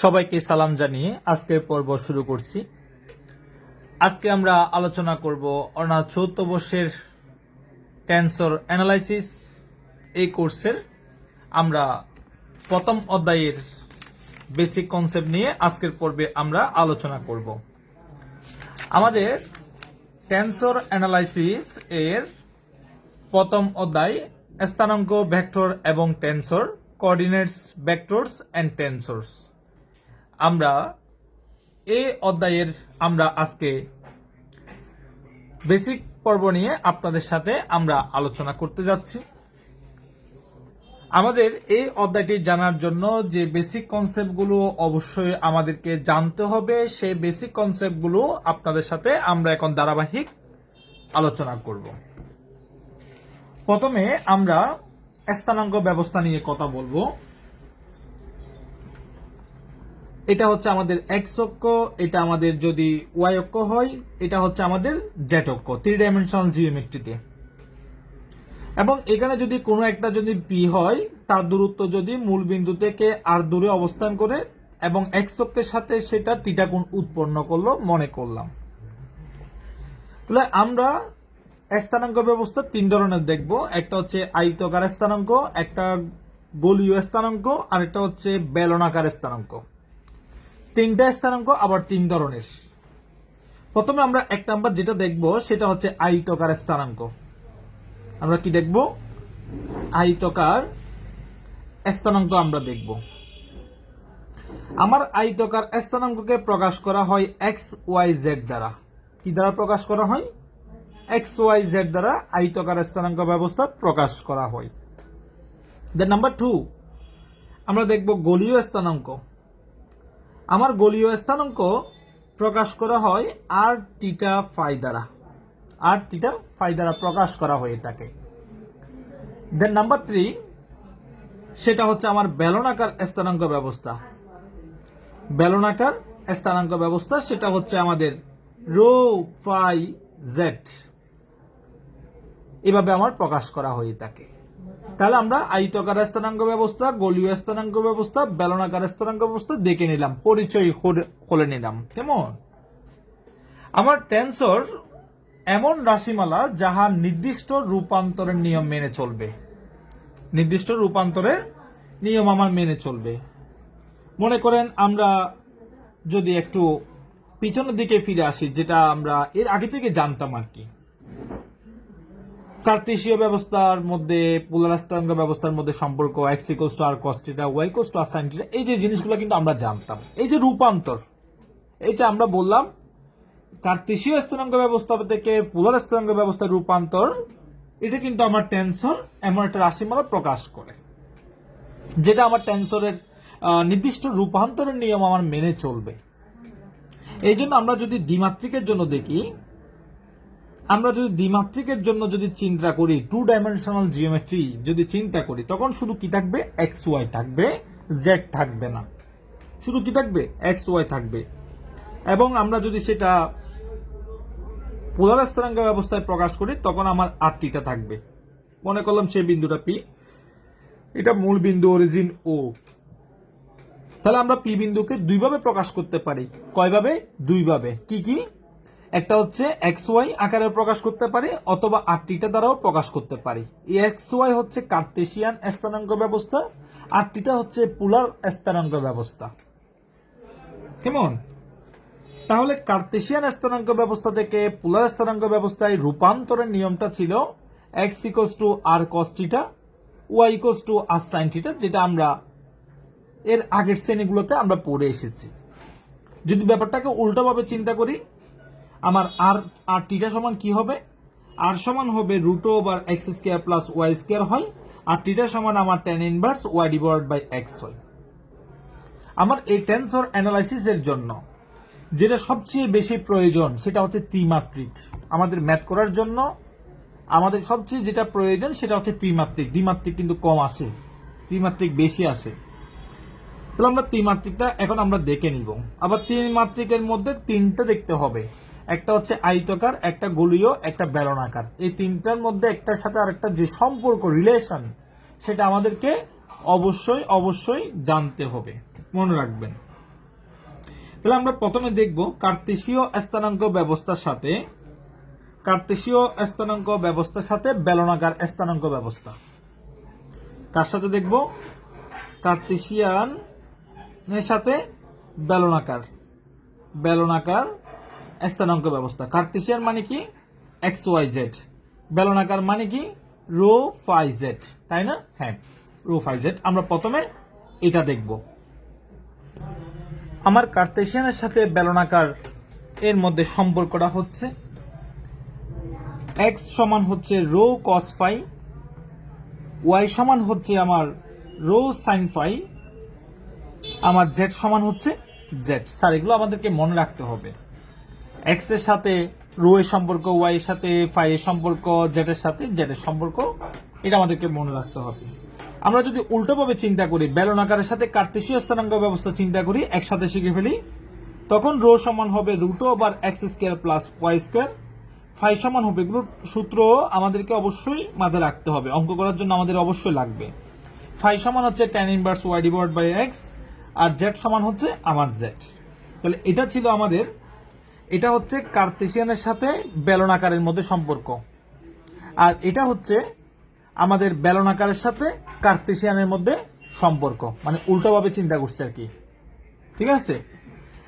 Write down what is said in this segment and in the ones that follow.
সবাইকে সালাম জানিয়ে আজকের পর্ব শুরু করছি। আজকে আমরা আলোচনা করব অনাথ চৌদ্দ বর্ষের ক্যান্সার অ্যানালাইসিস। এই কোর্সের আমরা প্রথম অধ্যায়ের বেসিক কনসেপ্ট নিয়ে আজকের পর্বে আমরা আলোচনা করব। আমাদের ক্যান্সার অ্যানালাইসিস এর প্রথম অধ্যায় স্থানাঙ্ক, ভেক্টর এবং tensor, coordinates, vectors and tensors আমরা এই অধ্যায়ের আমরা আজকে বেসিক পর্ব নিয়ে আপনাদের সাথে আমরা আলোচনা করতে যাচ্ছি। আমাদের এই অধ্যায়টি জানার জন্য যে বেসিক কনসেপ্টগুলো অবশ্যই আমাদেরকে জানতে হবে, সেই বেসিক কনসেপ্টগুলো আপনাদের সাথে আমরা এখন ধারাবাহিক আলোচনা করব। প্রথমে আমরা স্থানাঙ্ক ব্যবস্থা নিয়ে কথা বলব। এটা হচ্ছে আমাদের এক্স অক্ষ, এটা আমাদের যদি ওয়াই অক্ষ হয়, এটা হচ্ছে আমাদের জেট অক্ষ থ্রি ডাইমেনশনাল জিওমেট্রিতে এবং এখানে যদি কোনো একটা যদি পি হয়, তার দূরত্ব যদি মূল বিন্দু থেকে আর দূরে অবস্থান করে, এবং এক্স অক্ষের সাথে সেটা টিটা কোণ উৎপন্ন করল, মনে করলাম। তাহলে আমরা স্থানাঙ্ক ব্যবস্থা তিন ধরনের দেখব। একটা হচ্ছে আয়তকার স্থানাঙ্ক, একটা গলীয় স্থানাঙ্ক, আর একটা হচ্ছে বেলনাকার স্থানাঙ্ক। তিনটা স্থানাঙ্ক, আবার তিন ধরনের। প্রথমে আমরা এক নাম্বার যেটা দেখব, সেটা হচ্ছে আয়তকার স্থানাঙ্ক। আমরা কি দেখব? আয়তকার স্থানাঙ্ক আমরা দেখব। আমার আয়তকার স্থানাঙ্ককে প্রকাশ করা হয় এক্স ওয়াই জেড দ্বারা। কি দ্বারা প্রকাশ করা হয়? এক্স ওয়াই জেড দ্বারা আয়তকার স্থানাঙ্ক ব্যবস্থা প্রকাশ করা হয়। দেন নাম্বার টু আমরা দেখব গলীয় স্থানাঙ্ক। আমার গলীয় স্থানাঙ্ক প্রকাশ করা হয় আর টিটা ফাই দ্বারা। আর টিটা ফাই দ্বারা প্রকাশ করা হয় এটাকে। দেন নাম্বার থ্রি সেটা হচ্ছে আমার বেলনাকার স্থানাঙ্ক ব্যবস্থা। বেলনাকার স্থানাঙ্ক ব্যবস্থা, সেটা হচ্ছে আমাদের রো ফাই জেড এভাবে আমার প্রকাশ করা হয়ে থাকে তাহলে আমরা আয়তকার স্থানাঙ্ক ব্যবস্থা, গলীয় স্থানাঙ্ক ব্যবস্থা, বেলনাকার স্থানাঙ্ক ব্যবস্থা দেখে নিলাম, পরিচয় করে নিলাম, কেমন? আমার টেন্সর এমন রাশিমালা যাহা নির্দিষ্ট রূপান্তরের নিয়ম মেনে চলবে। নির্দিষ্ট রূপান্তরের নিয়ম আমার মেনে চলবে। মনে করেন আমরা যদি একটু পিছনের দিকে ফিরে আসি, যেটা আমরা এর আগে থেকে জানতাম আর কি। কার্তেশীয় ব্যবস্থার মধ্যে পোলারাস্তাঙ্গ ব্যবস্থার মধ্যে সম্পর্ক x equals to r cos theta y equals r sine theta এই যে জিনিসগুলো কিন্তু আমরা জানতাম। এই যে রূপান্তর, এই যে আমরা বললাম, কার্তেশীয় স্থানাঙ্ক ব্যবস্থা থেকে পুলার স্থানাঙ্ক ব্যবস্থার রূপান্তর, এটা কিন্তু আমার টেন্সর এমন একটা রাশিমালা প্রকাশ করে, যেটা আমার টেন্সরের নির্দিষ্ট রূপান্তরের নিয়ম আমার মেনে চলবে। এই জন্য আমরা যদি দ্বিমাত্রিকের জন্য দেখি আমরা যদি দ্বিমাত্রিকের জন্য যদি চিন্তা করি টু ডাইমেনশনাল জিওমেট্রি যদি চিন্তা করি, তখন শুধু কি থাকবে? এক্স ওয়াই থাকবে জেড থাকবে না। শুধু কি থাকবে? এক্স ওয়াই থাকবে। এবং আমরা যদি সেটা পোলার স্থানাঙ্ক ব্যবস্থায় প্রকাশ করি, তখন আমার আটটিটা থাকবে। মনে করলাম সেই বিন্দুটা পি এটা মূল বিন্দু অরিজিন ও তাহলে আমরা পি বিন্দুকে দুইভাবে প্রকাশ করতে পারি। কয়ভাবে? দুইভাবে। কি কি? একটা হচ্ছে এক্স ওয়াই আকারে প্রকাশ করতে পারি অথবা আটটিটা দ্বারাও প্রকাশ করতে পারি। এক্স ওয়াই হচ্ছে কার্তেশিয়ান স্থানাঙ্ক ব্যবস্থা, আটটিটা হচ্ছে পুলার স্থানাঙ্ক ব্যবস্থা। কেমন? তাহলে কার্তেশিয়ান স্থানাঙ্ক ব্যবস্থা থেকে পুলার স্থানাঙ্ক ব্যবস্থায় রূপান্তরের নিয়মটা ছিল X equals to R cos theta Y equals to R sine theta যেটা আমরা এর আগের শ্রেণীগুলোতে আমরা পড়ে এসেছি। যদি ব্যাপারটাকে উল্টোভাবে চিন্তা করি আমার আর আর টিটা সমান কি হবে? আর সমান হবে root over X square plus Y square হয়, আর টিটা সমান আমার tan inverse Y divide by X হয়। আমার এই টেন্সর অ্যানালাইসিসের জন্য যেটা সবচেয়ে বেশি প্রয়োজন, সেটা হচ্ছে ত্রিমাত্রিক। আমাদের ম্যাথ করার জন্য আমাদের সবচেয়ে যেটা প্রয়োজন, সেটা হচ্ছে ত্রিমাত্রিক। দ্বিমাত্রিক কিন্তু কম আসে, ত্রিমাত্রিক বেশি আসে। তাহলে আমরা ত্রিমাত্রিকটা এখন আমরা দেখে নিব। আবার ত্রিমাত্রিকের মধ্যে তিনটা দেখতে হবে। একটা হচ্ছে আয়তকার একটা গলীয়, একটা বেলনাকার এই তিনটার মধ্যে একটার সাথে আরেকটা যে সম্পর্ক রিলেশন সেটা আমাদেরকে অবশ্যই অবশ্যই জানতে হবে। মনে রাখবেন। তাহলে আমরা প্রথমে দেখব কার্তেশীয় স্থানাঙ্ক ব্যবস্থার সাথে, কার্তেশীয় স্থানাঙ্ক ব্যবস্থার সাথে বেলনাকার স্থানাঙ্ক ব্যবস্থা। কার সাথে দেখব? কার্তেশিয়ান সাথে বেলনাকার বেলনাকার স্থানাঙ্ক ব্যবস্থা। কার্তেশিয়ান মানে কি? এক্স ওয়াই জেড বেলনাকার মানে কি? Rho phi Z. তাই না? হ্যাঁ রো ফাই জেড। আমরা প্রথমে এটা দেখব। আমার কার্তেশিয়ানের সাথে বেলনাকার এর মধ্যে সম্পর্কটা হচ্ছে এক্স সমান হচ্ছে রো কস ফাই ওয়াই সমান হচ্ছে আমার রো সাইন ফাই, আমার জেড সমান হচ্ছে জেড স্যার, এগুলো আমাদেরকে মনে রাখতে হবে। এক্সের সাথে রো এর সম্পর্ক ওয়াই এর সাথে ফাই এর সম্পর্ক জেড এর সাথে জেড এর সম্পর্ক, এটা আমাদেরকে মনে রাখতে হবে। আমরা যদি উল্টোভাবে চিন্তা করি বেলন আকারের সাথে কার্তেশীয় স্থানাঙ্ক ব্যবস্থা চিন্তা করি, একসাথে শিখে ফেলি, তখন রো সমান হবে root over X square plus Y square phi সমান হবে এগুলোর সূত্র আমাদেরকে অবশ্যই মাথায় রাখতে হবে, অঙ্ক করার জন্য আমাদের অবশ্যই লাগবে। ফাই সমান হচ্ছে tan inverse Y divide by X R Z সমান হচ্ছে আমার জেড তাহলে এটা ছিল আমাদের এটা হচ্ছে কার্তেশিয়ানের সাথে বেলনাকারের মধ্যে সম্পর্ক। আর এটা হচ্ছে আমাদের বেলনাকারের সাথে কার্তেশিয়ানের মধ্যে সম্পর্ক। মানে উল্টোভাবে চিন্তা করছে আর কি। ঠিক আছে?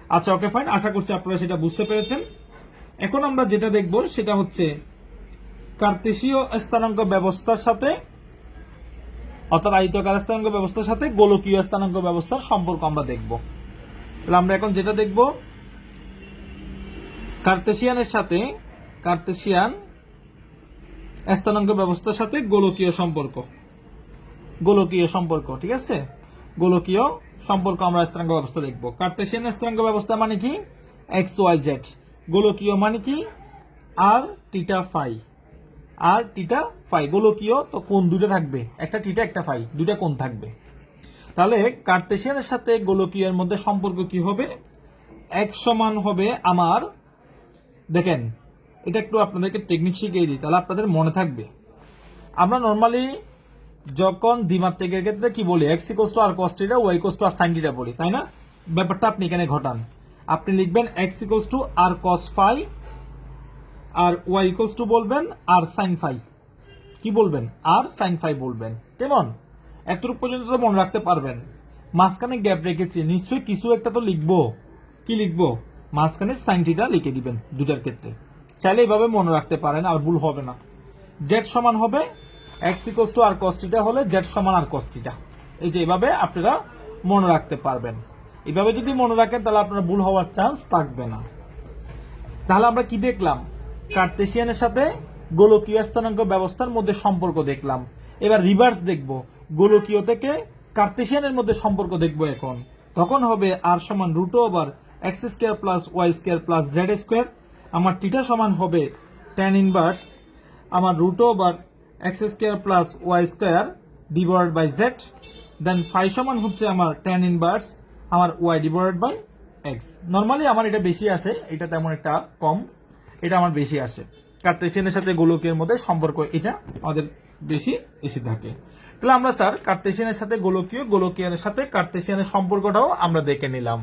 আচ্ছা ওকে ফাইন আশা করছি আপনারা সেটা বুঝতে পেরেছেন। এখন আমরা যেটা দেখব সেটা হচ্ছে কার্তেশীয় স্থানাঙ্ক ব্যবস্থার সাথে, অর্থাৎ আয়তকার স্থানাঙ্ক ব্যবস্থার সাথে গোলকীয় স্থানাঙ্ক ব্যবস্থার সম্পর্ক আমরা দেখব। তাহলে আমরা এখন যেটা দেখব কার্তেশিয়ানের সাথে কার্তেশিয়ান স্থানাঙ্ক ব্যবস্থার সাথে গোলকীয় সম্পর্ক। গোলকীয় সম্পর্ক, ঠিক আছে? গোলকীয় সম্পর্ক আমরা স্থানাঙ্ক ব্যবস্থা দেখব। কার্তেশিয়ান স্থানাঙ্ক ব্যবস্থা মানে কি? এক্স ওয়াই জেড গোলকীয় মানে কি? আর টিটা ফাই আর টিটা ফাই গোলকীয় তো কোন দুটো থাকবে? একটা টিটা একটা ফাই দুটা কোন থাকবে। তাহলে কার্তেশিয়ানের সাথে গোলকীয়ের মধ্যে সম্পর্ক কি হবে? এক সমান হবে আমার দেখেন, এটা একটু আপনাদেরকে টেকনিক শিখিয়ে দিই, তাহলে আপনাদের মনে থাকবে। আমরা নর্মালি যখন দ্বিমাত্রিকের ক্ষেত্রে কি বলি x equals to r cos theta y equals to r sine theta বলি, তাই না? ব্যাপারটা আপনি এখানে ঘটান। আপনি লিখবেন X equals to R cos phi R Y equals to বলবেন আর সাইন ফাই কি বলবেন? আর সাইন ফাই বলবেন। কেমন? এতটুকু পর্যন্ত তো মনে রাখতে পারবেন। মাঝখানে গ্যাপ রেখেছি, নিশ্চয়ই কিছু একটা তো লিখব। কি লিখব? মাঝখানে সাইন থিটা লিখে দিবেন দুটার ক্ষেত্রে। চাইলে এইভাবে মনে রাখতে পারেন, আর ভুল হবে না। জেড সমান হবে x equals to r cos theta হলে জেড সমান আর কস্টিটা এই যে এভাবে আপনারা মনে রাখতে পারবেন। এইভাবে যদি মনে রাখেন, তাহলে আপনার ভুল হওয়ার চান্স থাকবে না। তাহলে আমরা কি দেখলাম? কার্তেশিয়ানের সাথে গোলকীয় স্থানাঙ্ক ব্যবস্থার মধ্যে সম্পর্ক দেখলাম। এবার রিভার্স দেখব। গোলকীয় থেকে কার্তেশিয়ানের মধ্যে সম্পর্ক দেখব এখন। তখন হবে আর সমান root over X square plus Y square plus Z square, আমার টিটা সমান হবে টেন ইনভার্স আমার root over X square plus Y square divide by Z then phi সমান হচ্ছে আমার টেন ইনভার্স আমার Y divide by X normally আমার এটা বেশি আসে, এটা তেমন একটা কম, এটা আমার বেশি আসে। কার্তেশিয়ানের সাথে গোলকের মধ্যে সম্পর্ক এটা আমাদের বেশি এসে থাকে। তাহলে আমরা স্যার কার্তেশিয়ানের সাথে গোলকীয় গোলকীয়ের সাথে কার্তেশিয়ানের সম্পর্কটাও আমরা দেখে নিলাম।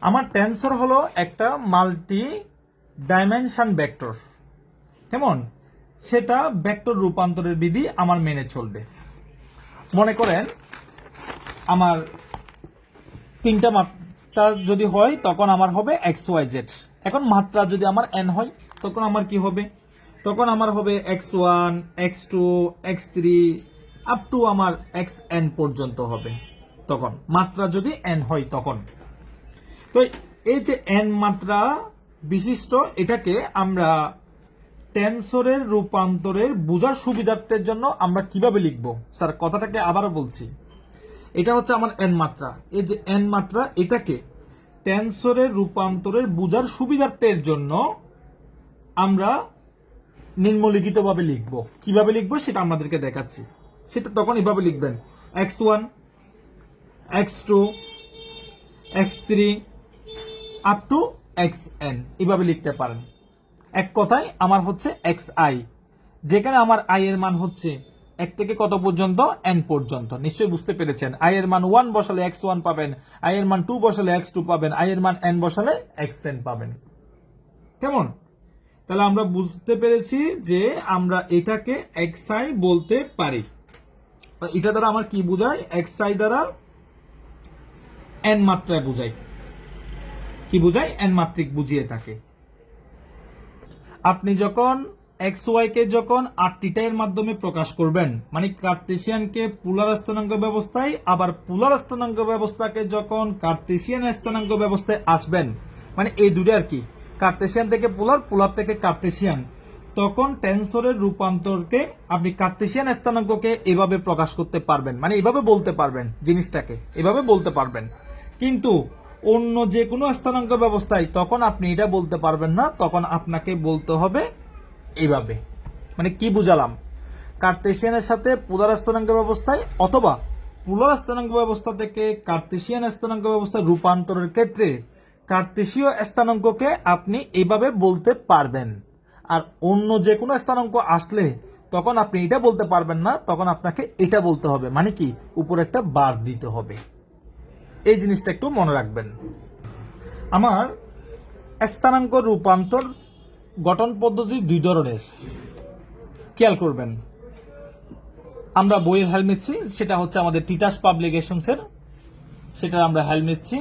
আমার টেন্সর হলো একটা মাল্টি ডাইমেনশন ভেক্টর কেমন? সেটা ভেক্টর রূপান্তরের বিধি আমার মেনে চলবে। মনে করেন, আমার তিনটা মাত্রা যদি হয়, তখন আমার হবে এক্স ওয়াই জেড এখন মাত্রা যদি আমার এন হয়, তখন আমার কি হবে? তখন আমার হবে X one X two X three up to আমার এক্স এন পর্যন্ত হবে। তখন, মাত্রা যদি এন হয় তখন। তো এই যে এন মাত্রা বিশিষ্ট, এটাকে আমরা টেন্সরের রূপান্তরের বোঝার সুবিধার্থের জন্য আমরা কীভাবে লিখব? স্যার, কথাটাকে আবারও বলছি। এটা হচ্ছে আমার এন মাত্রা। এই যে এন মাত্রা, এটাকে টেন্সরের রূপান্তরের বোঝার সুবিধার্থের জন্য আমরা নিম্নলিখিতভাবে লিখব। কীভাবে লিখব সেটা আমাদেরকে দেখাচ্ছি। সেটা তখন এভাবে লিখবেন। X one X two X three up to X N এভাবে লিখতে পারেন। এক কথায়, আমার হচ্ছে এক্স আই যেখানে আমার আই এর মান হচ্ছে এক থেকে কত পর্যন্ত? এন পর্যন্ত। নিশ্চয়ই বুঝতে পেরেছেন। আই এর মান ওয়ান বসালে এক্স ওয়ান পাবেন। আই এর মান টু বসালে এক্স টু পাবেন। আই এর মান এন বসালে এক্স এন পাবেন। কেমন? তাহলে আমরা বুঝতে পেরেছি যে আমরা এটাকে এক্স আই বলতে পারি। এটা দ্বারা আমার কি বোঝায়? এক্স আই দ্বারা এন মাত্রায় বোঝায়। কি বোঝায়? এন মাত্রিক বুঝিয়ে থাকে। আপনি যখন এক্স ওয়াই কে যখন আটটিটা মাধ্যমে প্রকাশ করবেন মানে কার্তেশিয়ানকে পুলার স্থানাঙ্ক ব্যবস্থায়, আবার পুলার স্থানাঙ্ক ব্যবস্থাকে যখন কার্তেশিয়ান স্থানাঙ্ক ব্যবস্থায় আসবেন মানে এই দুটো আর কি কার্তেশিয়ান থেকে পুলার পুলার থেকে কার্তেশিয়ান তখন টেন্সরের রূপান্তরকে আপনি কার্তেশিয়ান স্থানাঙ্ককে এভাবে প্রকাশ করতে পারবেন মানে এভাবে বলতে পারবেন জিনিসটাকে, এভাবে বলতে পারবেন। কিন্তু অন্য যে কোনো স্থানাঙ্ক ব্যবস্থায় তখন আপনি এটা বলতে পারবেন না, তখন আপনাকে বলতে হবে এইভাবে। মানে কি বুঝালাম? কার্তেশিয়ানের সাথে পুলার স্থানাঙ্ক ব্যবস্থায় অথবা পুলার স্থানাঙ্ক ব্যবস্থা থেকে কার্তেশিয়ান স্থানাঙ্ক ব্যবস্থায় রূপান্তরের ক্ষেত্রে কার্তেশীয় স্থানাঙ্ককে আপনি এইভাবে বলতে পারবেন। আর অন্য যে কোনো স্থানাঙ্ক আসলে তখন আপনি এটা বলতে পারবেন না, তখন আপনাকে এটা বলতে হবে। মানে কি? উপরে একটা বার দিতে হবে। এই জিনিসটা একটু মনে রাখবেন। আমার স্থানাঙ্ক, রূপান্তর, গঠন পদ্ধতি দুই ধরনের। খেয়াল করবেন। আমরা বইয়ের হেল নিচ্ছি, সেটা হচ্ছে আমাদের তিতাস পাবলিকেশনসের সেটার আমরা হেল নিচ্ছি।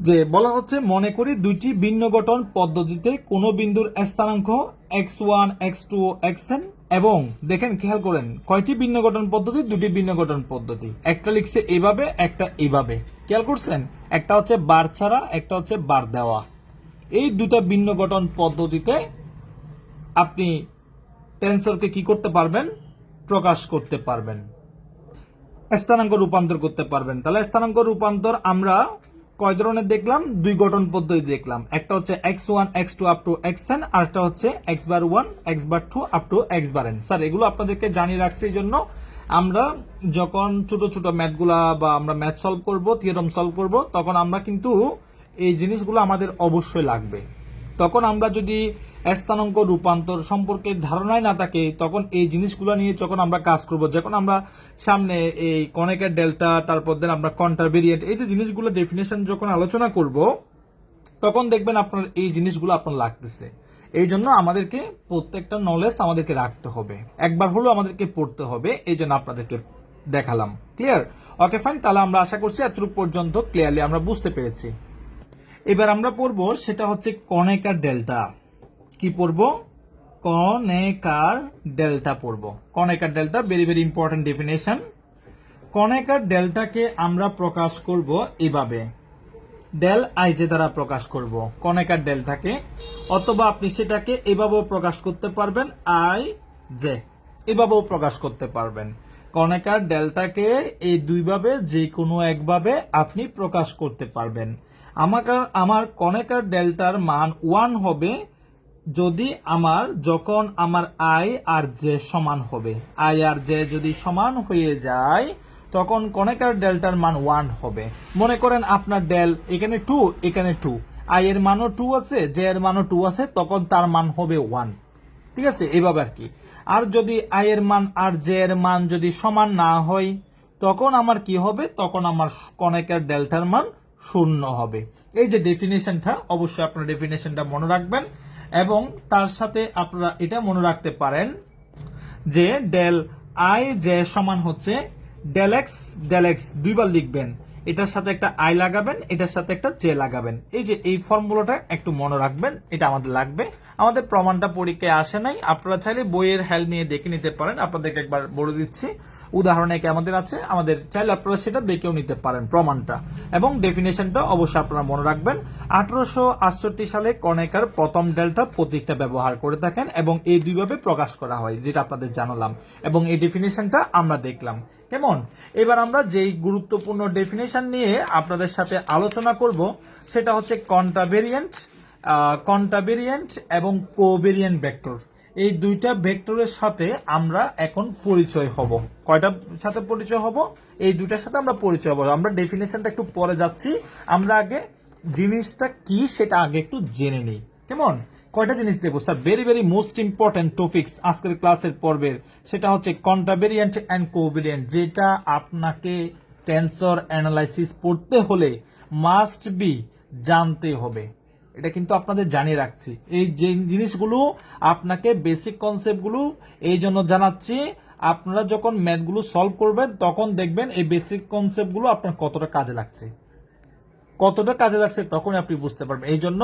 যে বলা হচ্ছে, মনে করি দুইটি ভিন্ন গঠন পদ্ধতিতে কোন বিন্দুর স্থানাঙ্ক X one, X two, X N এবং দেখেন, খেয়াল করেন, কয়টি ভিন্ন গঠন পদ্ধতি? দুটি ভিন্ন গঠন পদ্ধতি। একটা লিখছে এভাবে, একটা এভাবে। খেয়াল করছেন? একটা হচ্ছে বার ছাড়া, একটা হচ্ছে বার দেওয়া। এই দুটা ভিন্ন গঠন পদ্ধতিতে আপনি টেন্সরকে কি করতে পারবেন? প্রকাশ করতে পারবেন। স্থানাঙ্ক রূপান্তর করতে পারবেন। তাহলে স্থানাঙ্ক রূপান্তর আমরা কয় ধরনের দেখলাম? দুই গঠন পদ্ধতি দেখলাম। একটা হচ্ছে X one X two up to X N একটা হচ্ছে X bar one X bar two up to X bar N sir, এগুলো আপনাদেরকে জানিয়ে রাখছি এই জন্য আমরা যখন ছোট ছোট ম্যাথগুলা বা আমরা ম্যাথ সলভ করব থিওরম সলভ করব, তখন আমরা কিন্তু এই জিনিসগুলো আমাদের অবশ্যই লাগবে। তখন আমরা যদি স্থানাঙ্ক রূপান্তর সম্পর্কে ধারণায় না থাকে, তখন এই জিনিসগুলো নিয়ে যখন আমরা কাজ করব, যখন আমরা সামনে এই কনেকের ডেল্টা, তারপর দেন আমরা কন্টার ভেরিয়েন্ট, এই যে জিনিসগুলো ডেফিনেশন যখন আলোচনা করব, তখন দেখবেন আপনার এই জিনিসগুলো আপনার লাগতেছে। এই জন্য আমাদেরকে প্রত্যেকটা নলেজ আমাদেরকে রাখতে হবে। একবার হলেও আমাদেরকে পড়তে হবে, এই জন্য আপনাদেরকে দেখালাম। ক্লিয়ার ওকে ফাইন তাহলে আমরা আশা করছি এতটুকু পর্যন্ত ক্লিয়ারলি আমরা বুঝতে পেরেছি। এবার আমরা পড়ব সেটা হচ্ছে কনেকার ডেল্টা। কি পড়ব? কনেকার ডেল্টা পড়ব। Kronecker delta very very important definition Kronecker ডেল্টাকে আমরা প্রকাশ করব এভাবে। ডেল আইজে দ্বারা প্রকাশ করব কনেকার ডেল্টাকে, অথবা আপনি সেটাকে এভাবেও প্রকাশ করতে পারবেন আই জে এভাবেও প্রকাশ করতে পারবেন। কনেকার ডেল্টাকে এই দুইভাবে যে কোনো একভাবে আপনি প্রকাশ করতে পারবেন। আমাকে, আমার কনেকার ডেল্টার মান ওয়ান হবে যদি আমার, যখন আমার আই আর জে সমান হবে। আই আর জে যদি সমান হয়ে যায়, তখন কনেকার ডেল্টার মান ওয়ান হবে। মনে করেন আপনার ডেল এখানে টু এখানে টু আই এর মানও টু আছে জে এর মানও টু আছে, তখন তার মান হবে ওয়ান ঠিক আছে? এভাবে আর কি। আর যদি আই এর মান আর জে এর মান যদি সমান না হয়, তখন আমার কি হবে? তখন আমার কনেকের ডেল্টার মান শূন্য হবে। এই যে ডেফিনেশনটা অবশ্যই আপনারা ডেফিনেশনটা মনে রাখবেন এবং তার সাথে আপনারা এটা মনে রাখতে পারেন যে ডেল আই জে সমান হচ্ছে ডেল এক্স ডেল এক্স দুইবার লিখবেন। এটার সাথে একটা আই লাগাবেন, এটার সাথে একটা জে লাগাবেন। এই যে এই ফর্মুলাটা একটু মনে রাখবেন, এটা আমাদের লাগবে। আমাদের প্রমাণটা পরীক্ষায় আসে নাই। আপনারা চাইলে বইয়ের হেল্প নিয়ে দেখে নিতে পারেন। আপনাদেরকে একবার বলে দিচ্ছি, উদাহরণ একে আমাদের আছে। আমাদের চাইলে আপনারা সেটা দেখেও নিতে পারেন প্রমাণটা। এবং ডেফিনেশনটা অবশ্যই আপনারা মনে রাখবেন, আঠারোশো আটষট্টি সালে কনেকার প্রথম ডেল্টা প্রতীকটা ব্যবহার করে থাকেন এবং এই দুইভাবে প্রকাশ করা হয়, যেটা আপনাদের জানালাম। এবং এই ডেফিনেশনটা আমরা দেখলাম। কেমন? এবার আমরা যেই গুরুত্বপূর্ণ ডেফিনেশন নিয়ে আপনাদের সাথে আলোচনা করব, সেটা হচ্ছে কন্ট্রাভেরিয়েন্ট কন্ট্রাভেরিয়েন্ট এবং কোভেরিয়েন্ট ভেক্টর এই দুইটা ভেক্টরের সাথে আমরা এখন পরিচয় হব। কয়টার সাথে পরিচয় হব? এই দুইটার সাথে আমরা পরিচয় হব। আমরা ডেফিনেশনটা একটু পরে যাচ্ছি। আমরা আগে জিনিসটা কি সেটা আগে একটু জেনে নিই। কেমন? কয়টা জিনিস দেবো? Sir very very most important topics আজকের ক্লাসের পর্বের। সেটা হচ্ছে কন্ট্রাভেরিয়েন্ট অ্যান্ড কোভেরিয়েন্ট যেটা আপনাকে টেন্সর অ্যানালাইসিস পড়তে হলে মাস্ট বি জানতে হবে। এটা কিন্তু আপনাদের জানিয়ে রাখছি। এই যে জিনিসগুলো, আপনাকে বেসিক কনসেপ্টগুলো এই জন্য জানাচ্ছি, আপনারা যখন ম্যাথগুলো সলভ করবেন, তখন দেখবেন এই বেসিক কনসেপ্টগুলো আপনার কতটা কাজে লাগছে। কতটা কাজে লাগছে তখন আপনি বুঝতে পারবেন। এই জন্য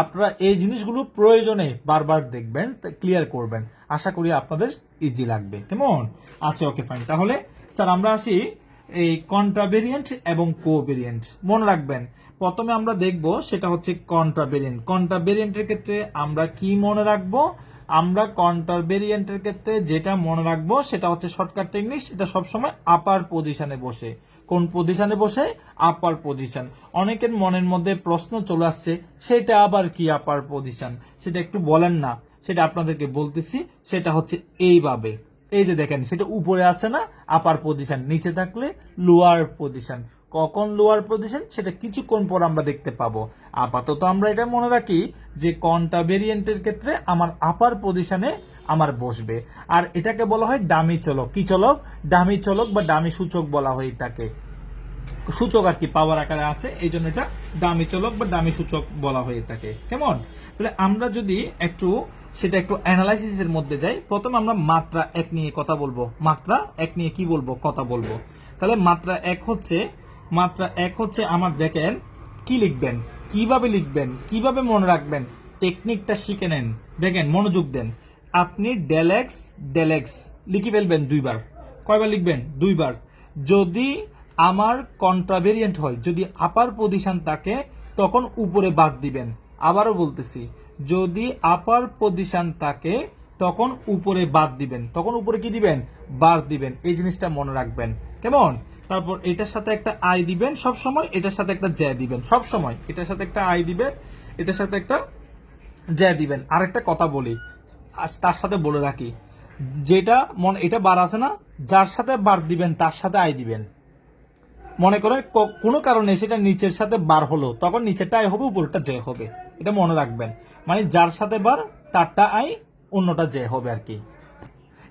আপনারা এই জিনিসগুলো প্রয়োজনে বারবার দেখবেন ক্লিয়ার করবেন। আশা করি আপনাদের ইজি লাগবে। কেমন? আচ্ছা ওকে ফাইন তাহলে স্যার আমরা আসি এই কন্ট্রাভেরিয়েন্ট এবং কোভেরিয়েন্ট মনে রাখবেন, প্রথমে আমরা দেখব সেটা হচ্ছে কন্ট্রাভেরিয়েন্ট কন্ট্রাভেরিয়েন্টের ক্ষেত্রে আমরা কি মনে রাখব? আমরা কন্ট্রাভেরিয়েন্টের ক্ষেত্রে যেটা মনে রাখব, সেটা হচ্ছে শর্টকাট টেকনিক এটা সবসময় আপার পজিশনে বসে। কোন পজিশনে বসে? আপার পজিশন অনেকের মনের মধ্যে প্রশ্ন চলে আসছে, সেটা আবার কি আপার পজিশন সেটা একটু বলেন না। সেটা আপনাদেরকে বলতেছি, সেটা হচ্ছে এইভাবে। এই যে দেখেন, সেটা উপরে আছে না আপার পজিশন নিচে থাকলে লোয়ার পজিশন কখন লোয়ার পজিশন, সেটা কিছুক্ষণ পর আমরা দেখতে পাবো। আপাতত আমরা এটা মনে রাখি যে কনটা ভেরিয়েন্টের ক্ষেত্রে আমার আপার পজিশনে আমার বসবে। আর এটাকে বলা হয় ডামি চলক। কি চলক? ডামি চলক বা ডামি সূচক বলা হয় তাকে সূচক আর কি পাওয়ার আকারে আছে, এই জন্য এটা দামি চলক বা দামি সূচক বলা হয়ে থাকে। কেমন? তাহলে আমরা যদি একটু, সেটা একটু অ্যানালাইসিসের মধ্যে যাই, প্রথমে আমরা মাত্রা এক নিয়ে কথা বলব। মাত্রা এক নিয়ে কি বলব? কথা বলব। তাহলে মাত্রা এক হচ্ছে মাত্রা এক হচ্ছে আমার দেখেন কি লিখবেন, কীভাবে লিখবেন, কীভাবে মনে রাখবেন টেকনিকটা শিখে নেন। দেখেন, মনোযোগ দেন। আপনি ডেলেক্স ডেলেক্স লিখে ফেলবেন দুইবার। কয়বার লিখবেন? দুইবার। যদি আমার কন্ট্রাভেরিয়েন্ট হয়, যদি আপার পজিশন থাকে, তখন উপরে বাদ দিবেন। আবারও বলতেছি, যদি আপার পজিশন থাকে, তখন উপরে বাদ দিবেন। তখন উপরে কি দিবেন? বার দিবেন। এই জিনিসটা মনে রাখবেন। কেমন? তারপর এটার সাথে একটা আই দিবেন সব সময় এটার সাথে একটা জ্যা দিবেন সব সময় এটার সাথে একটা আই দিবেন, এটার সাথে একটা জ্যা দিবেন। আরেকটা কথা বলি তার সাথে বলে রাখি, যেটা মনে, এটা বার আছে না, যার সাথে বার দিবেন, তার সাথে আই দিবেন। মনে করেন কোনো কারণে সেটা নিচের সাথে বার হলো, তখন নিচেরটা আই হবে উপরটা জে হবে। এটা মনে রাখবেন। মানে যার সাথে বার, তারটা আই অন্যটা জে হবে আর কি।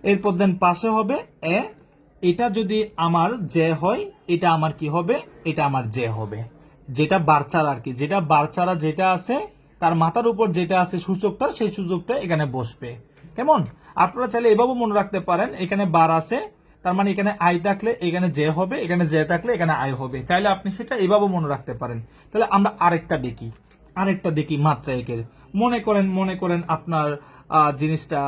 এরপর দেন পাশে হবে এ এটা যদি আমার জে হয়, এটা আমার কি হবে? এটা আমার জে হবে। যেটা বারচারা আর কি। যেটা বারচারা যেটা আছে, তার মাথার উপর যেটা আছে সূচকটা, সেই সূচকটা এখানে বসবে। কেমন? আপনারা চাইলে এভাবে মনে রাখতে পারেন, এখানে বার আছে, তার মানে এখানে আই থাকলে এখানে জে হবে, এখানে জে থাকলে এখানে আয় হবে। চাইলে আপনি সেটা এভাবে মনে রাখতে পারেন। তাহলে আমরা আরেকটা দেখি। আরেকটা দেখি মাত্রা একের মনে করেন মনে করেন আপনার জিনিসটা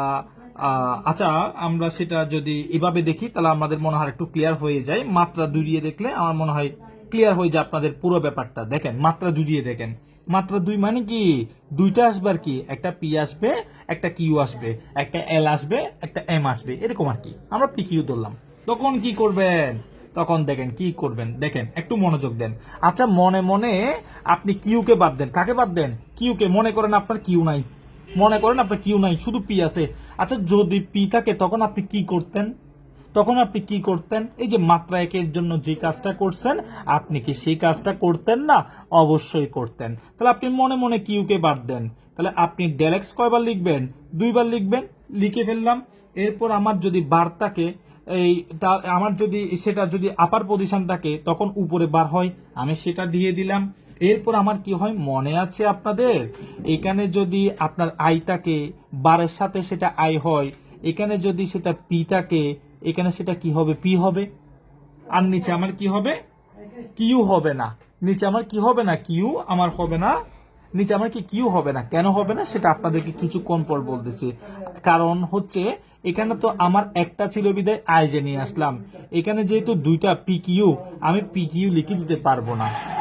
আচ্ছা আমরা সেটা যদি এভাবে দেখি, তাহলে আমাদের মনে হয় একটু ক্লিয়ার হয়ে যায়। মাত্রা দুইয়ে দেখলে আমার মনে হয় ক্লিয়ার হয়ে যায় আপনাদের পুরো ব্যাপারটা। দেখেন, মাত্রা দুইয়ে দেখেন। মাত্রা দুই মানে কি? দুইটা আসবে আর কি। একটা পি আসবে, একটা কিউ আসবে, একটা এল আসবে, একটা এম আসবে, এরকম আর কি। আমরা পি কিউ ধরলাম। তখন কি করবেন? তখন দেখেন, কি করবেন? দেখেন, একটু মনোযোগ দেন। আচ্ছা মনে মনে আপনি কিউকে বাদ দেন। কাকে বাদ দেন? কিউকে মনে করেন আপনার কিউ নাই। মনে করেন আপনার কিউ নাই, শুধু পি আছে। আচ্ছা যদি পি থাকে, তখন আপনি কি করতেন? তখন আপনি কি করতেন? এই যে মাত্রা একের জন্য যে কাজটা করছেন, আপনি কি সেই কাজটা করতেন না? অবশ্যই করতেন। তাহলে আপনি মনে মনে কিউকে বাদ দেন। তাহলে আপনি ডেলেক্স কয়বার লিখবেন? দুইবার লিখবেন, লিখে ফেললাম। এরপর আমার যদি বার থাকে, এই আমার যদি, সেটা যদি আপার পজিশন থাকে, তখন উপরে বার হয়। আমি সেটা দিয়ে দিলাম। এরপর আমার কি হয়? মনে আছে আপনাদের? এখানে যদি আপনার আই থাকে, বারের সাথে সেটা আই হয়, এখানে যদি সেটা পি থাকে, এখানে সেটা কি হবে? পি হবে। আর নিচে আমার কি হবে? কিউ হবে না। নিচে আমার কি হবে না? কিউ, আমার হবে না। নিচে আমার কি কিউ হবে না? কেন হবে না? সেটা আপনাদেরকে কিছুক্ষণ পর বলতেছি। কারণ হচ্ছে, এখানে তো আমার একটা ছিল বিদায় আই যে নিয়ে আসলাম। এখানে যেহেতু দুইটা পি কিউ, আমি পি কিউ লিখে দিতে পারব না।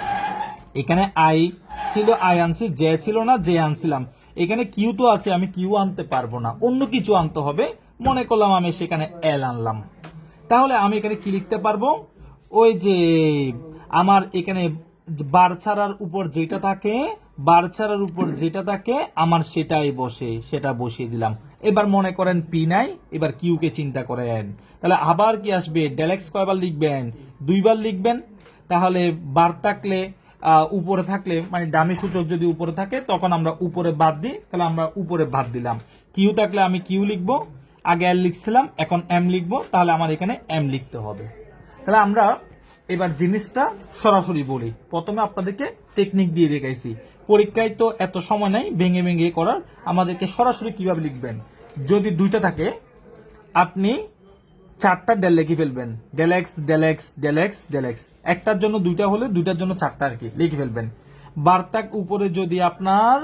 এখানে আই ছিল আই আনছি জে ছিল না জে আনছিলাম। এখানে কিউ তো আছে, আমি কিউ আনতে পারব না। অন্য কিছু আনতে হবে। মনে করলাম আমি সেখানে এল আনলাম। তাহলে আমি এখানে কি লিখতে পারব? ওই যে আমার এখানে বার ছাড়ার উপর যেটা থাকে, বার ছাড়ার উপর যেটা থাকে, আমার সেটাই বসে, সেটা বসিয়ে দিলাম। এবার মনে করেন পি নাই, এবার কিউ কে চিন্তা করেন। তাহলে আবার কি আসবে? ডেলেক্স কয়বার লিখবেন? দুইবার লিখবেন। তাহলে বার থাকলে উপরে থাকলে মানে ডামি সূচক যদি উপরে থাকে, তখন আমরা উপরে বাদ দিই। তাহলে আমরা উপরে বাদ দিলাম। কিউ থাকলে আমি কিউ লিখব। আগে এল লিখছিলাম, এখন এম লিখব। তাহলে আমার এখানে এম লিখতে হবে। তাহলে আমরা এবার জিনিসটা সরাসরি বলি। প্রথমে আপনাদেরকে টেকনিক দিয়ে দেখাইছি। পরীক্ষায় তো এত সময় নাই, ভেঙে ভেঙে করার। আমাদেরকে সরাসরি কীভাবে লিখবেন? যদি দুইটা থাকে, আপনি চারটা ডেল লিখে ফেলবেন। ডেলেক্স ডেলেক্স ডেলেক্স ডেলেক্স একটার জন্য দুইটা হলে দুইটার জন্য চারটা আর কি লিখে ফেলবেন। বার্তাক উপরে যদি আপনার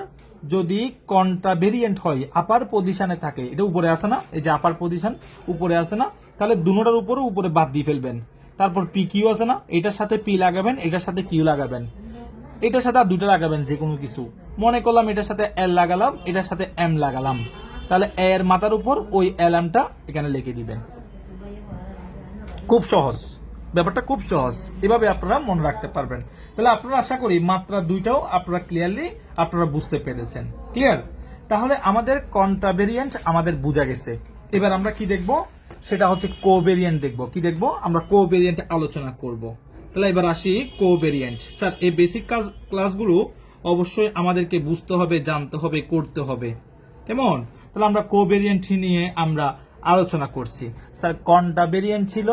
যদি কন্ট্রা ভেরিয়েন্ট হয় আপার পজিশনে থাকে, এটা উপরে আসে না? এই যে আপার পজিশন উপরে আসে না? তাহলে দুটোটার উপরে উপরে বাদ দিয়ে ফেলবেন। তারপর পি কিউ আছে না? এটার সাথে পি লাগাবেন, এটার সাথে কিউ লাগাবেন। এটার সাথে আর দুটো লাগাবেন যে কোনো কিছু। মনে করলাম এটার সাথে এল লাগালাম, এটার সাথে এম লাগালাম। তাহলে এর মাথার উপর ওই এল এমটা এখানে লিখে দিবেন। খুব সহজ। ব্যাপারটা খুব সহজ। এভাবে আপনারা মনে রাখতে পারবেন। তাহলে আপনারা আশা করি মাত্রা দুইটাও আপনারা ক্লিয়ারলি আপনারা বুঝতে পেরেছেন। ক্লিয়ার তাহলে আমাদের কন্ট্রাভেরিয়েন্ট আমাদের বোঝা গেছে। এবার আমরা কি দেখব? সেটা হচ্ছে কোভেরিয়েন্ট দেখব। কি দেখব? আমরা কোভেরিয়েন্ট আলোচনা করব। তাহলে এবার আসি কোভেরিয়েন্ট স্যার, এই বেসিক কাজ ক্লাসগুলো অবশ্যই আমাদেরকে বুঝতে হবে, জানতে হবে, করতে হবে। কেমন? তাহলে আমরা কোভেরিয়েন্ট নিয়ে আমরা আলোচনা করছি। স্যার, কোনটা ভেরিয়েন্ট ছিল?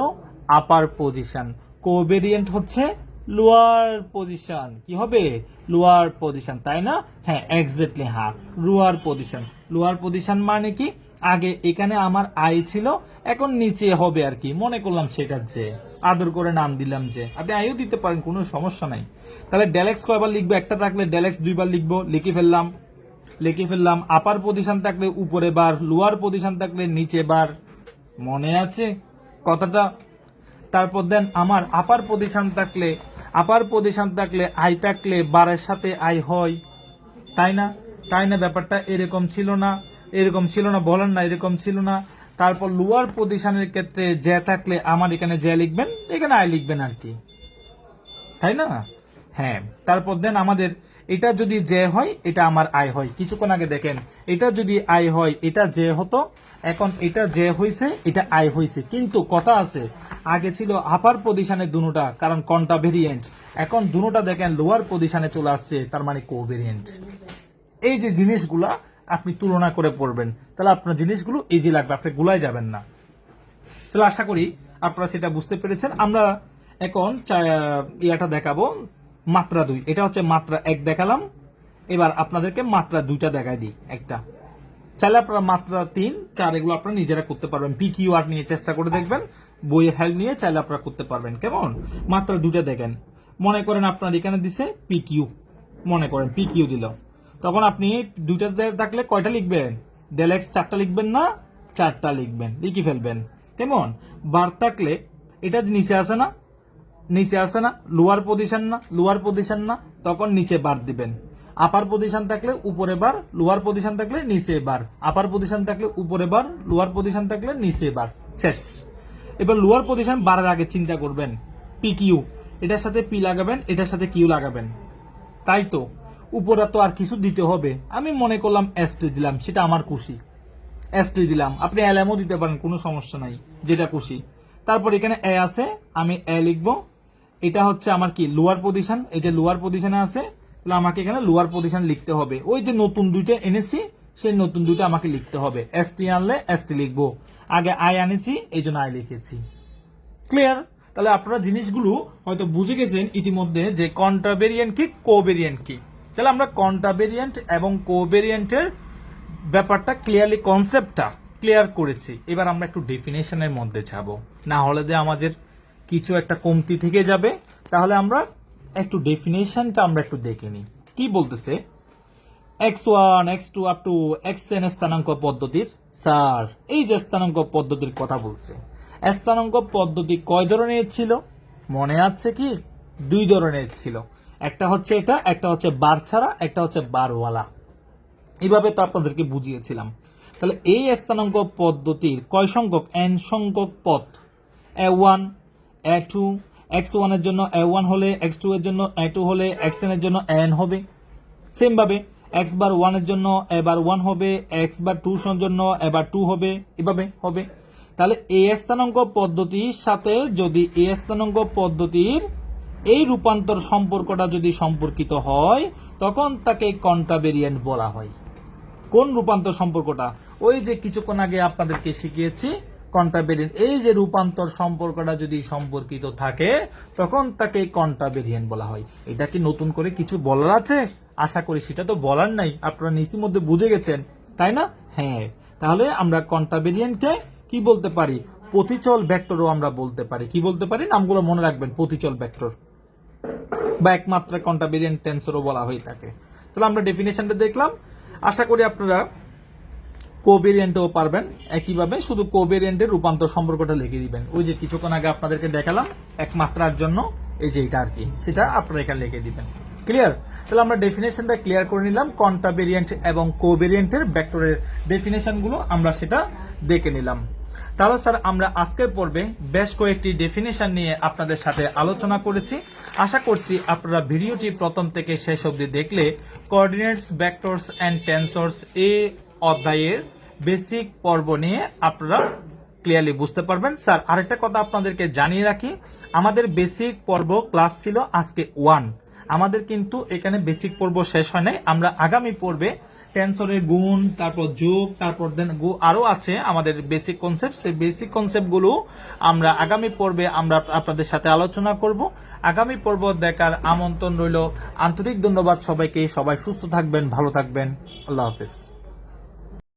আপার পজিশন কোভেরিয়েন্ট হচ্ছে লোয়ার পজিশন কি হবে? লোয়ার পজিশন তাই না? হ্যাঁ এক্স্যাক্টলি হ্যাঁ লোয়ার পজিশন লোয়ার পজিশন মানে কি? আগে এখানে আমার আই ছিল, এখন নিচে হবে আর কি। মনে করলাম সেটা যে, আদর করে নাম দিলাম যে। আপনি আইও দিতে পারেন, কোনো সমস্যা নাই। তাহলে ডেলেক্স কয়বার লিখব? একটা থাকলে ডেলেক্স দুইবার লিখব, লিখে ফেললাম। লিখে ফেললাম আপার পজিশন থাকলে উপরে বার লোয়ার পজিশন থাকলে নিচে বার। মনে আছে কথাটা? তারপর দেন আমার আপার পজিশন থাকলে আপার পজিশন থাকলে আই থাকলে বারের সাথে আই হয়। তাই না? তাই না? ব্যাপারটা এরকম ছিল না, এরকম ছিল না বলেন না, এরকম ছিল না। তারপর লোয়ার পজিশনের ক্ষেত্রে যে থাকলে আমার এখানে যে লিখবেন, এখানে আই লিখবেন আর কি। তাই না? হ্যাঁ তারপর দেন আমাদের এটা যদি যে হয়, এটা আমার আয় হয়। কিছুক্ষণ আগে দেখেন, এটা যদি আয় হয়, এটা যে হতো, এখন এটা যে হয়েছে এটা আয় হয়েছে কিন্তু কথা আছে, আগে ছিল আপার পজিশনে দুটা, কারণ কন্টা ভেরিয়েন্ট এখন দুটা দেখেন লোয়ার পজিশনে চলে আসছে, তার মানে কো ভেরিয়েন্ট এই যে জিনিসগুলা আপনি তুলনা করে পড়বেন, তাহলে আপনার জিনিসগুলো ইজি লাগবে, আপনি গুলাই যাবেন না। তাহলে আশা করি আপনারা সেটা বুঝতে পেরেছেন। আমরা এখন ইয়াটা দেখাবো। মাত্রা দুই। এটা হচ্ছে মাত্রা এক দেখালাম। এবার আপনাদেরকে মাত্রা দুইটা দেখাই দিই একটা। চাইলে আপনারা মাত্রা তিন, চার এগুলো আপনারা নিজেরা করতে পারবেন। পি কিউ আর নিয়ে চেষ্টা করে দেখবেন। বইয়ের হেল্প নিয়ে চাইলে আপনারা করতে পারবেন। কেমন? মাত্রা দুইটা দেখেন। মনে করেন আপনার এখানে দিছে পি কিউ মনে করেন পি কিউ দিল। তখন আপনি দুইটা থাকলে কয়টা লিখবেন? ডেলেক্স চারটা লিখবেন না, চারটা লিখবেন। লিখে ফেলবেন। কেমন? বার থাকলে এটা নিচে আসে না। নিচে আসে না লোয়ার পজিশন না লোয়ার পজিশন না, তখন নিচে বার দিবেন। আপার পজিশন থাকলে উপরে বার লোয়ার পজিশন থাকলে নিচে বার। আপার পজিশন থাকলে উপরে বার লোয়ার পজিশন থাকলে নিচে বার। শেষ। এবার লোয়ার পজিশন বারের আগে চিন্তা করবেন। পি কিউ এটার সাথে পি লাগাবেন, এটার সাথে কিউ লাগাবেন। তাই তো? উপরে তো আর কিছু দিতে হবে। আমি মনে করলাম এসটি দিলাম, সেটা আমার খুশি। এসটি দিলাম। আপনি এলএমও দিতে পারেন, কোনো সমস্যা নাই, যেটা খুশি। তারপর এখানে এ আছে, আমি এ লিখব। এটা হচ্ছে আমার কি লোয়ার পজিশন এই যে লোয়ার পজিশনে আছে, তাহলে আমাকে এখানে লোয়ার পজিশন লিখতে হবে। ওই যে নতুন দুইটা এনেছি, সেই নতুন দুইটা আমাকে লিখতে হবে। এস টি আনলে এস টি লিখব। আগে আই আনেছি, এই জন্য আই লিখেছি। ক্লিয়ার তাহলে আপনারা জিনিসগুলো হয়তো বুঝে গেছেন ইতিমধ্যে যে কন্ট্রাভেরিয়েন্ট কি কোভেরিয়েন্ট কি। তাহলে আমরা কন্ট্রাভেরিয়েন্ট এবং কোভেরিয়েন্টের ব্যাপারটা ক্লিয়ারলি কনসেপ্টটা ক্লিয়ার করেছি। এবার আমরা একটু ডেফিনেশনের মধ্যে যাব। না হলে যে আমাদের কিছু একটা কমতি থেকে যাবে, তাহলে আমরা একটু ডেফিনেশনটা আমরা একটু দেখে নিই। কি বলতেছে? X one X two up to X N স্থানাঙ্ক পদ্ধতির। স্যার, এই যে স্থানাঙ্ক পদ্ধতির কথা বলছে, স্থানাঙ্ক পদ্ধতি কয় ধরনের ছিল? মনে আছে কি? দুই ধরনের ছিল। একটা হচ্ছে এটা, একটা হচ্ছে বার ছাড়া, একটা হচ্ছে বারওয়ালা। এইভাবে তো আপনাদেরকে বুঝিয়েছিলাম। তাহলে এই স্থানাঙ্ক পদ্ধতির কয় সংখ্যক? এন সংখ্যক পথ। A one a two x ওয়ানের জন্য এ ওয়ান হলে এক্স টু এর জন্য এ টু হলে এক্সের জন্য এন হবে। সেম ভাবে এক্স বার ওয়ানের জন্য এবার ওয়ান হবে এক্স বার টু জন্য এবার টু হবে, এভাবে হবে। তাহলে এ স্থানাঙ্ক পদ্ধতির সাথে যদি এ স্থানাঙ্ক পদ্ধতির এই রূপান্তর সম্পর্কটা যদি সম্পর্কিত হয়, তখন তাকে কন্টাভেরিয়েন্ট বলা হয়। কোন রূপান্তর সম্পর্কটা? ওই যে কিছুক্ষণ আগে আপনাদেরকে শিখিয়েছি কন্টাভেরিয়েন্ট। এই যে রূপান্তর সম্পর্কটা যদি সম্পর্কিত থাকে, তখন তাকে কন্টাভেরিয়েন্ট বলা হয়। এটা কি নতুন করে কিছু বলার আছে? আশা করি সেটা তো বলার নাই। আপনারা ইতিমধ্যে বুঝে গেছেন, তাই না? হ্যাঁ। তাহলে আমরা কন্টাভেরিয়েন্টকে কি বলতে পারি? প্রতিচল ভেক্টরও আমরা বলতে পারি। কি বলতে পারি? নামগুলো মনে রাখবেন, প্রতিচল ভেক্টর। বা একমাত্র কন্টাভেরিয়েন্ট টেন্সরও বলা হয়ে থাকে। তাহলে আমরা ডেফিনেশনটা দেখলাম। আশা করি আপনারা কোভেরিয়েন্টও পারবেন। একইভাবে শুধু কোভেরিয়েন্টের রূপান্তর সম্পর্কটা লিখে দিবেন। ওই যে কিছুক্ষণ আগে আপনাদেরকে দেখালাম, একমাত্রার জন্য, এই যে এটা আর কি, সেটা আপনারা এখানে লিখে দিবেন। ক্লিয়ার তাহলে আমরা ডেফিনেশনটা ক্লিয়ার করে নিলাম কন্টাভেরিয়েন্ট এবং কোভেরিয়েন্টের ভেক্টরের ডেফিনেশনগুলো আমরা সেটা দেখে নিলাম। তাহলে স্যার, আমরা আজকের পর্বে বেশ কয়েকটি ডেফিনেশন নিয়ে আপনাদের সাথে আলোচনা করেছি। আশা করছি আপনারা ভিডিওটি প্রথম থেকে শেষ অবধি দেখলে কোঅর্ডিনেটস ভেক্টরস অ্যান্ড টেন্সরস এই অধ্যায়ের বেসিক পর্ব নিয়ে আপনারা ক্লিয়ারলি বুঝতে পারবেন। স্যার, আরেকটা কথা আপনাদেরকে জানিয়ে রাখি, আমাদের বেসিক পর্ব ক্লাস ছিল আজকে ওয়ান আমাদের কিন্তু এখানে বেসিক পর্ব শেষ হয় নাই। আমরা আগামী পর্বে টেন্সরের গুণ, তারপর যোগ, তারপর দেন গু- আরও আছে আমাদের বেসিক কনসেপ্ট সেই বেসিক কনসেপ্টগুলো আমরা আগামী পর্বে আমরা আপনাদের সাথে আলোচনা করব। আগামী পর্ব দেখার আমন্ত্রণ রইল। আন্তরিক ধন্যবাদ সবাইকে। সবাই সুস্থ থাকবেন, ভালো থাকবেন। আল্লাহ হাফিজ।